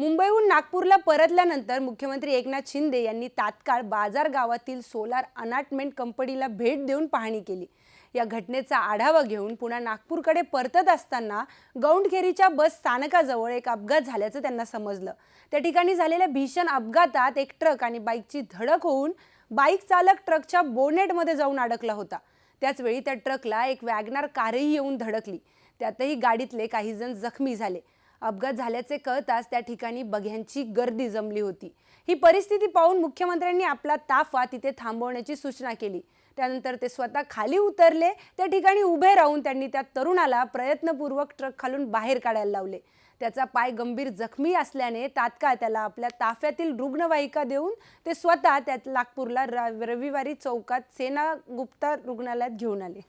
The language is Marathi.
मुंबईहून नागपूरला परतल्यानंतर मुख्यमंत्री एकनाथ शिंदे यांनी तात्काळ बाजार गावातील सोलार अनाटमेंट कंपनीला भेट देऊन पाहणी केली. या घटनेचा आढावा घेऊन पुन्हा नागपूरकडे परतत असताना गौंडखेरीच्या बस स्थानकाजवळ एक अपघात झाल्याचं त्यांना समजलं. त्या ठिकाणी झालेल्या भीषण अपघातात एक ट्रक आणि बाईकची धडक होऊन बाईक चालक ट्रकच्या बोनेटमध्ये जाऊन अडकला होता. त्याचवेळी त्या ट्रकला एक वॅगनार कारही येऊन धडकली. त्यातही गाडीतले काही जण जखमी झाले. अपघात झाल्याचे कळताच त्या ठिकाणी बघ्यांची गर्दी जमली होती. ही परिस्थिती पाहून मुख्यमंत्र्यांनी आपला ताफा तिथे थांबवण्याची सूचना केली. त्यानंतर ते स्वतः खाली उतरले त्या ठिकाणी उभे राहून त्यांनी त्या तरुणाला प्रयत्नपूर्वक ट्रक खालून बाहेर काढायला लावले. त्याचा पाय गंभीर जखमी असल्याने तात्काळ त्याला आपल्या ताफ्यातील रुग्णवाहिका देऊन ते स्वतः त्यात नागपूरला र- रविवारी चौकात सेना गुप्ता रुग्णालयात घेऊन आले.